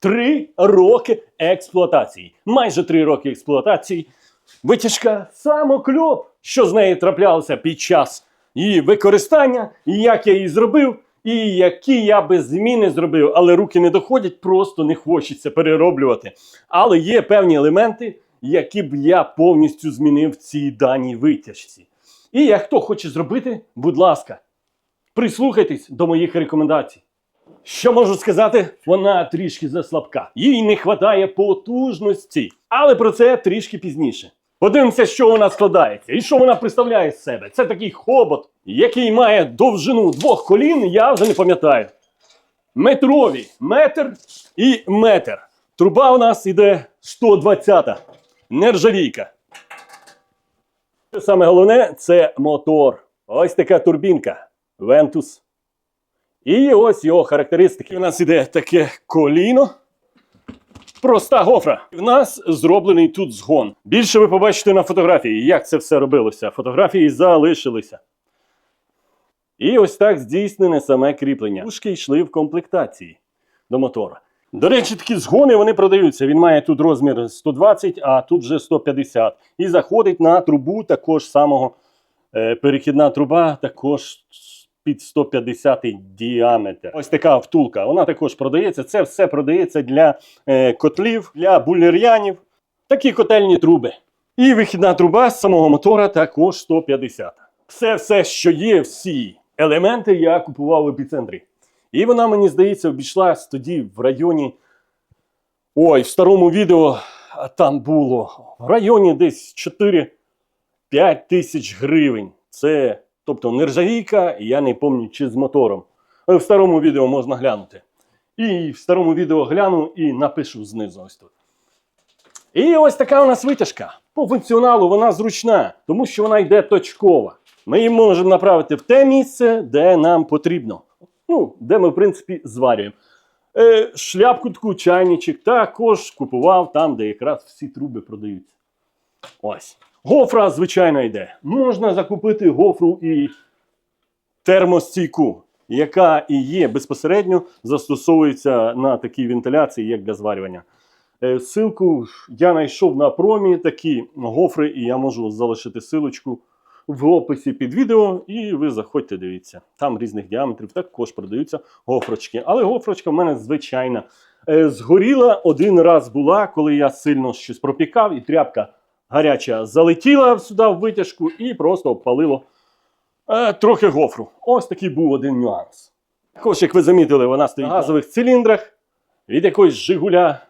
Три роки експлуатації. Майже три роки експлуатації. Витяжка самокльоп, що з нею траплялося під час її використання, і як я її зробив, і які я би зміни зробив, але руки не доходять, просто не хочеться перероблювати. Але є певні елементи, які б я повністю змінив в цій даній витяжці. І як хто хоче зробити, будь ласка, прислухайтесь до моїх рекомендацій. Що можу сказати? Вона трішки заслабка. Їй не вистачає потужності. Але про це трішки пізніше. Подивимося, що вона складається і що вона представляє з себе. Це такий хобот, який має довжину двох колін, я вже не пам'ятаю. Метрові, метр і метр. Труба у нас іде 120-та. Нержавійка. Саме головне це мотор. Ось така турбінка. Ventus. І ось його характеристики. У нас іде таке коліно. Проста гофра. В нас зроблений тут згон. Більше ви побачите на фотографії, як це все робилося. Фотографії залишилися. І ось так здійснене саме кріплення. Пушки йшли в комплектації до мотора. До речі, такі згони вони продаються. Він має тут розмір 120, а тут вже 150. І заходить на трубу також самого е, перехідна труба, також під 150 діаметр. Ось така втулка. Вона також продається. Це все продається для е, котлів, для булер'янів. Такі котельні труби. І вихідна труба з самого мотора також 150. Все, все, що є, всі елементи я купував в епіцентрі. І вона, мені здається, обійшлась тоді в районі. Ой, в старому відео там було в районі десь 4-5 тисяч гривень. Це, тобто, нержавійка, і я не пам'ятаю, чи з мотором. Але в старому відео можна глянути. І в старому відео гляну і напишу знизу ось тут. І ось така у нас витяжка. По функціоналу вона зручна, тому що вона йде точкова. Ми її можемо направити в те місце, де нам потрібно. Ну, де ми, в принципі, зварюємо. Е, шляпку таку чайничок також купував там, де якраз всі труби продаються. Ось. Гофра, звичайно, йде. Можна закупити гофру і термостійку, яка і є безпосередньо застосовується на такій вентиляції, як для зварювання. Е, Ссылку я знайшов на промі такі гофри, і я можу залишити силочку в описі під відео, і ви заходьте, дивіться. Там різних діаметрів також продаються гофрочки. Але гофрочка в мене звичайна. Е, Згоріла один раз була, коли я сильно щось пропікав, і тряпка гаряча залетіла сюди в витяжку і просто обпалило е, трохи гофру. Ось такий був один нюанс. Також, як ви замітили, вона стоїть на газових циліндрах від якогось Жигуля.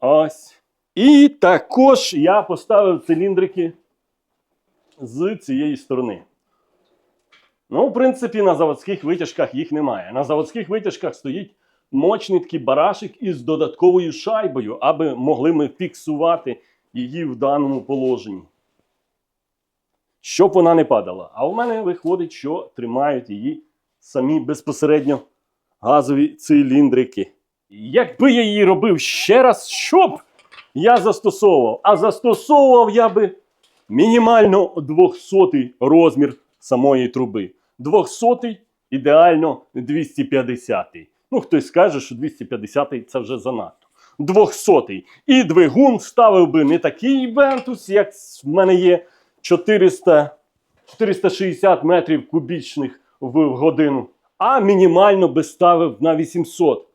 Ось. І також я поставив циліндрики з цієї сторони. Ну, в принципі, на заводських витяжках їх немає. На заводських витяжках стоїть мощний такий барашик із додатковою шайбою, аби могли ми фіксувати її в даному положенні. Щоб вона не падала. А у мене виходить, що тримають її самі безпосередньо газові циліндрики. Якби я її робив ще раз, що б я застосовував? А застосовував я би мінімально 200 розмір самої труби. 200 ідеально 250. Ну, хтось скаже, що 250 це вже занадто. 200 І двигун ставив би не такий вентус, як в мене є 400, 460 метрів кубічних в годину, а мінімально би ставив на 800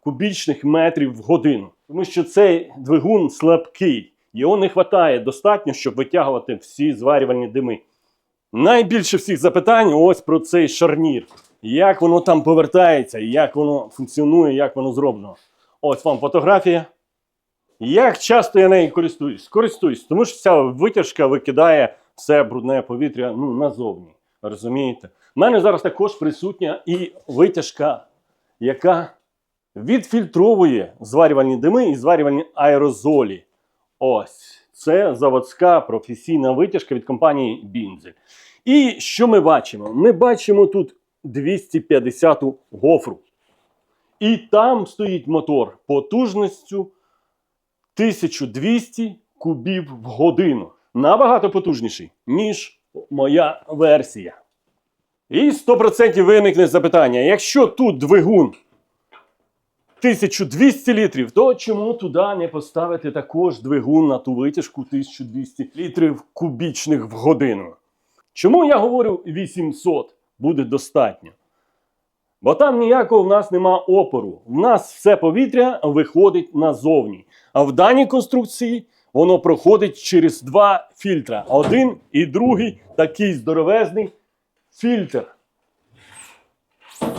кубічних метрів в годину. Тому що цей двигун слабкий. Його не вистачає достатньо, щоб витягувати всі зварювальні дими. Найбільше всіх запитань ось про цей шарнір. Як воно там повертається, як воно функціонує, як воно зроблено. Ось вам фотографія. Як часто я нею користуюсь? Користуюсь, тому що ця витяжка викидає все брудне повітря ну, назовні. Розумієте? У мене зараз також присутня і витяжка, яка відфільтровує зварювальні дими і зварювальні аерозолі. Ось це заводська професійна витяжка від компанії Бінзель. І що ми бачимо? Ми бачимо тут 250 гофру. І там стоїть мотор потужністю 1200 кубів в годину. Набагато потужніший, ніж моя версія. І 100% виникне запитання: якщо тут двигун 1200 літрів, то чому туди не поставити також двигун на ту витяжку 1200 літрів кубічних в годину? Чому я говорю 800 буде достатньо? Бо там ніякого в нас нема опору. В нас все повітря виходить назовні. А в даній конструкції воно проходить через два фільтра. Один і другий такий здоровезний фільтр.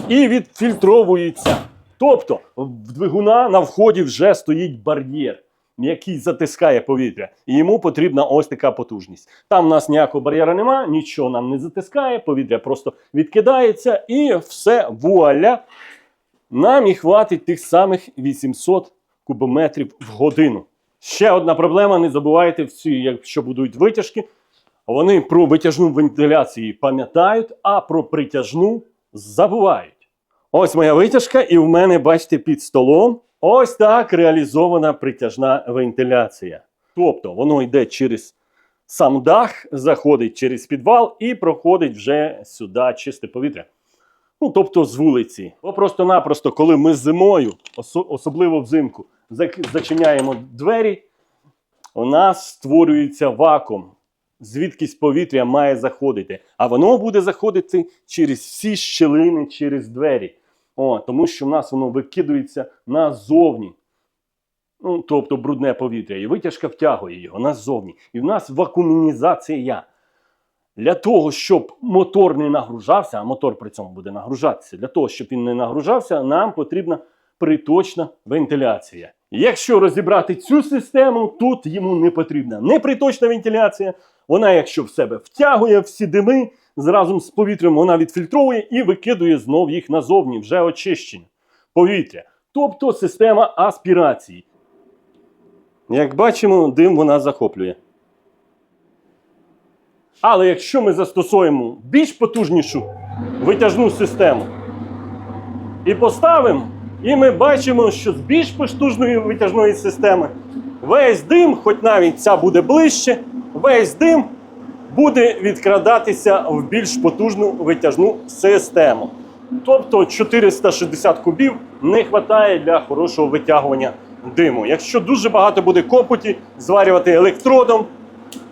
І відфільтровується. Тобто в двигуна на вході вже стоїть бар'єр, який затискає повітря. І йому потрібна ось така потужність. Там в нас ніякого бар'єра нема, нічого нам не затискає, повітря просто відкидається і все вуаля. Нам і хватить тих самих 800 кубометрів в годину. Ще одна проблема: не забувайте всі, якщо будуть витяжки, вони про витяжну вентиляцію пам'ятають, а про притяжну забувають. Ось моя витяжка, і в мене, бачите, під столом ось так реалізована притяжна вентиляція. Тобто воно йде через сам дах, заходить через підвал і проходить вже сюди чисте повітря. Ну, тобто з вулиці. Бо просто-напросто, коли ми зимою, особливо взимку, зачиняємо двері, у нас створюється вакуум. Звідкись повітря має заходити. А воно буде заходити через всі щілини, через двері. О, тому що в нас воно викидується назовні. Ну, тобто брудне повітря. І витяжка втягує його назовні. І в нас вакуумізація. Для того, щоб мотор не нагружався, а мотор при цьому буде нагружатися, для того, щоб він не нагружався, нам потрібна приточна вентиляція. Якщо розібрати цю систему, тут йому не потрібна не приточна вентиляція. Вона, якщо в себе втягує всі дими, зразу з повітрям вона відфільтровує і викидує знов їх назовні, вже очищені повітря. Тобто система аспірації. Як бачимо, дим вона захоплює. Але якщо ми застосуємо більш потужнішу витяжну систему і поставимо, і ми бачимо, що з більш потужної витяжної системи весь дим, хоч навіть ця буде ближче, весь дим буде відкрадатися в більш потужну витяжну систему. Тобто 460 кубів не вистачає для хорошого витягування диму. Якщо дуже багато буде копоті, зварювати електродом,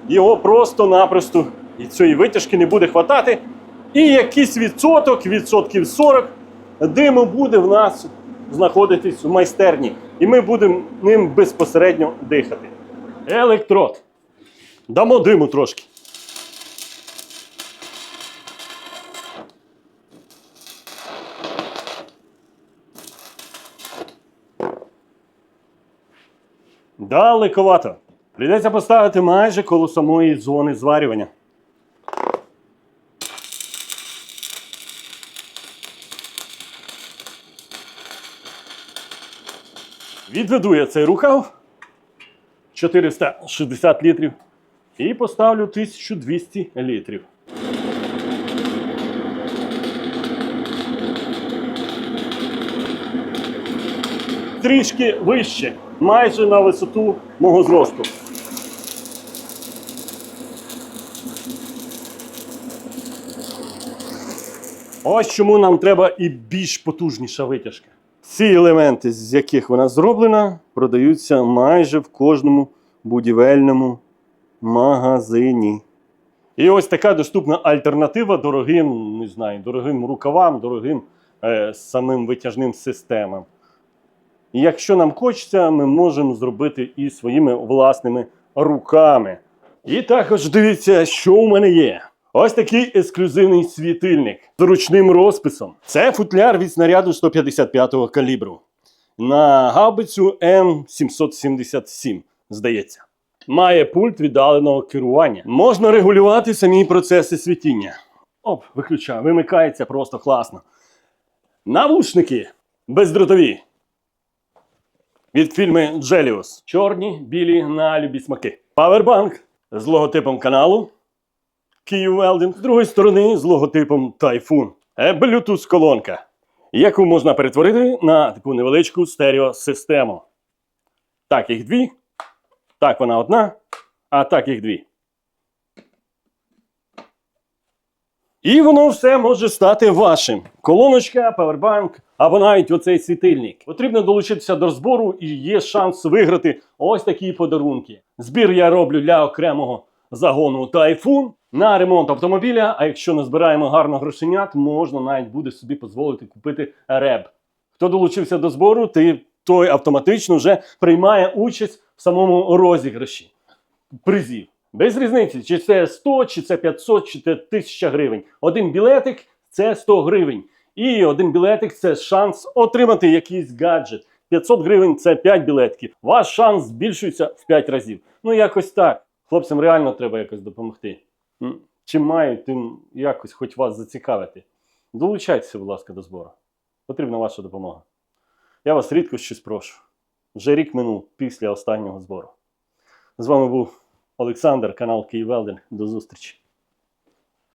його просто-напросто і цієї витяжки не буде хватати. І якийсь відсоток, відсотків 40 диму буде в нас знаходитись в майстерні. І ми будемо ним безпосередньо дихати. Електрод. Дамо диму трошки. Далековато. Прийдеться поставити майже коло самої зони зварювання. Відведу я цей рукав 460 літрів і поставлю 1200 літрів. Трішки вище, майже на висоту мого зросту. Ось чому нам треба і більш потужніша витяжка. Ці елементи, з яких вона зроблена, продаються майже в кожному будівельному магазині. І ось така доступна альтернатива дорогим, не знаю, дорогим рукавам, дорогим е, самим витяжним системам. І якщо нам хочеться, ми можемо зробити і своїми власними руками. І також дивіться, що у мене є. Ось такий ексклюзивний світильник з ручним розписом. Це футляр від снаряду 155-го калібру на гаубицю М777, здається. Має пульт віддаленого керування. Можна регулювати самі процеси світіння. Оп, виключаю, вимикається просто класно. Навушники бездротові від фільми Джеліус. Чорні, білі на любі смаки. Павербанк з логотипом каналу. Київ Велдинг. З другої сторони з логотипом Typhoon. Е, Bluetooth колонка, яку можна перетворити на таку невеличку стереосистему. Так, їх дві. Так, вона одна, а так їх дві. І воно все може стати вашим. Колоночка, павербанк або навіть оцей світильник. Потрібно долучитися до збору і є шанс виграти ось такі подарунки. Збір я роблю для окремого загону Тайфун на ремонт автомобіля. А якщо не збираємо гарно грошенят, можна навіть буде собі дозволити купити реб. Хто долучився до збору, ти той автоматично вже приймає участь в самому розіграші призів. Без різниці, чи це 100, чи це 500, чи це 1000 гривень. Один білетик це 100 гривень. І один білетик це шанс отримати якийсь гаджет. 500 гривень це 5 білетків. Ваш шанс збільшується в 5 разів. Ну, якось так. Хлопцям реально треба якось допомогти. Чим маю, тим якось хоч вас зацікавити. Долучайтеся, будь ласка, до збору. Потрібна ваша допомога. Я вас рідко щось прошу. Вже рік минув після останнього збору. З вами був Олександр, канал Київвелдинг. До зустрічі.